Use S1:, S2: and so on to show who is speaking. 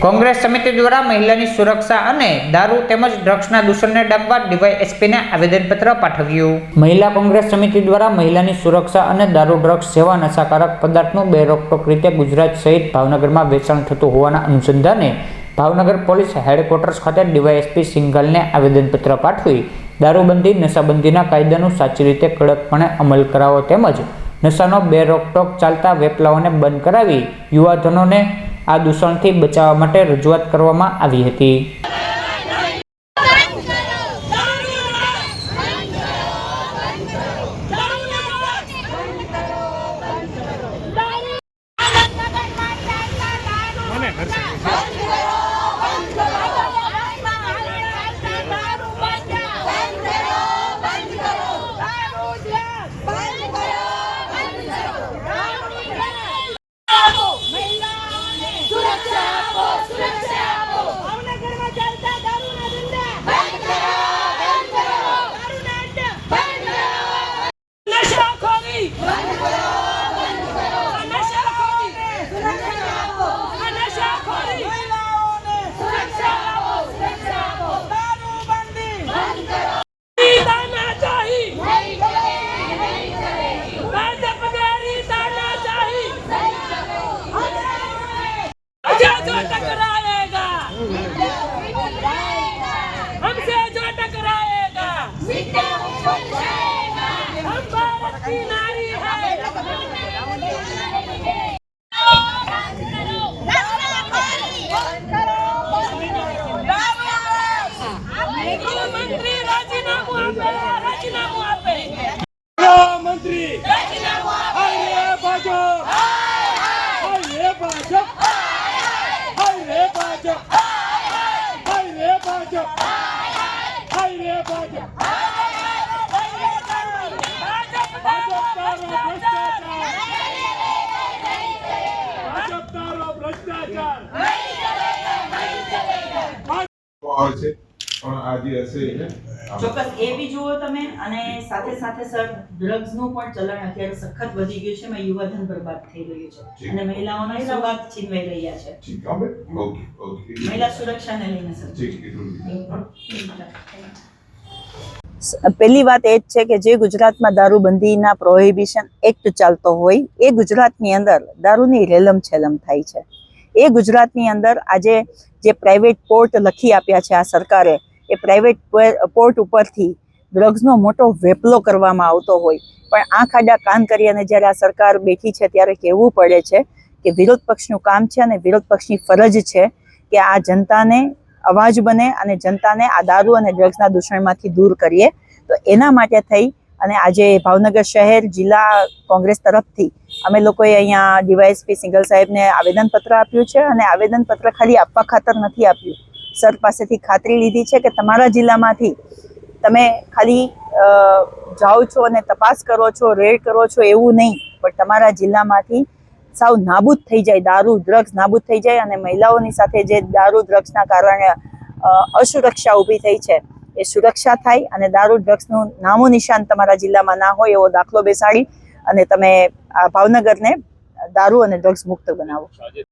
S1: કોંગ્રેસ સમિતિ દ્વારા મહિલાની સુરક્ષા અને દારૂ તેમજ ડ્રગ્સના દૂષણને ડામવા ડીવાયએસપીને આવેદનપત્ર પાઠવ્યું. મહિલા કોંગ્રેસ સમિતિ દ્વારા મહિલાની સુરક્ષા અને દારૂ ડ્રગ્સ જેવા નશાકારક પદાર્થનું બે રોકટોક રીતે ગુજરાત સહિત ભાવનગરમાં વેચાણ થતું હોવાના અનુસંધાને ભાવનગર પોલીસ હેડક્વાર્ટર્સ ખાતે ડીવાયએસપી સિંઘલને આવેદનપત્ર પાઠવી દારૂબંધી, નશાબંધીના કાયદાનું સાચી રીતે કડકપણે અમલ કરાવો તેમજ નશાનો બે રોકટોક ચાલતા વેપલાઓને બંધ કરાવી યુવાધનોને આ દૂષણથી બચાવવા માટે રજૂઆત કરવામાં આવી હતી.
S2: ભ્રષ્ટાચાર.
S3: આવે છે પણ આજે હશે
S4: ચોક્કસ એ બી જુઓ તમે અને સાથે સાથે સર ડ્રગ્સનું પણ ચલણ અત્યારે સખત વધી ગયું છે એમાં યુવાધન બરબાદ થઈ રહ્યું છે. અને મહિલાઓના સુવાદ છીનવાઈ રહ્યા છે.
S3: Okay okay.
S4: મહિલા સુરક્ષાને લઈને સર.
S3: ઠીક
S5: પહેલી વાત એ જ છે કે જે ગુજરાતમાં દારૂબંધીના પ્રોહિબિશન એક્ટ ચાલતો હોય, એ ગુજરાતની અંદર દારૂની રેલમ છેલમ થાય છે. એ ગુજરાતની અંદર આજે જે પ્રાઇવેટ પોર્ટ લખી આપ્યા છે આ સરકારે, એ પ્રાઇવેટ પોર્ટ ઉપરથી ડ્રગ્સનો મોટો વેપલો કરવામાં આવતો હોય. પણ આ ખાડા કાન કરી અને જ્યારે આ સરકાર બેઠી છે ત્યારે કહેવું પડે છે કે વિરોધ પક્ષનું કામ છે અને વિરોધ પક્ષની ફરજ છે કે આ જનતાને અવાજ બને અને જનતાને આ દારૂ અને ડ્રગ્સના દૂષણમાંથી દૂર કરીએ. તો એના માટે થઈ અને આજે ભાવનગર શહેર જિલ્લા કોંગ્રેસ તરફથી અમે લોકોએ અહીંયા ડીવાયએસપી સિંગલ સાહેબને આવેદનપત્ર આપ્યું છે અને આવેદનપત્ર ખાલી આપવા ખાતર નથી આપ્યું. સર પાસેથી ખાતરી લીધી છે કે તમારા જિલ્લામાંથી તમે ખાલી જાઓ છો અને તપાસ કરો છો, રેડ કરો છો એવું નહીં. પણ તમારા જિલ્લામાંથી સાવ નાબૂદ થઈ જાય, દારૂ ડ્રગ્સ નાબૂદ થઈ જાય અને મહિલાઓની સાથે જે દારૂ ડ્રગ્સના કારણે અસુરક્ષા ઊભી થઈ છે, એ સુરક્ષા થાય અને દારૂ ડ્રગ્સનું નામો નિશાન તમારા જિલ્લામાં ના હોય એવો દાખલો બેસાડી અને તમે આ ભાવનગરને દારૂ અને ડ્રગ્સ મુક્ત બનાવો.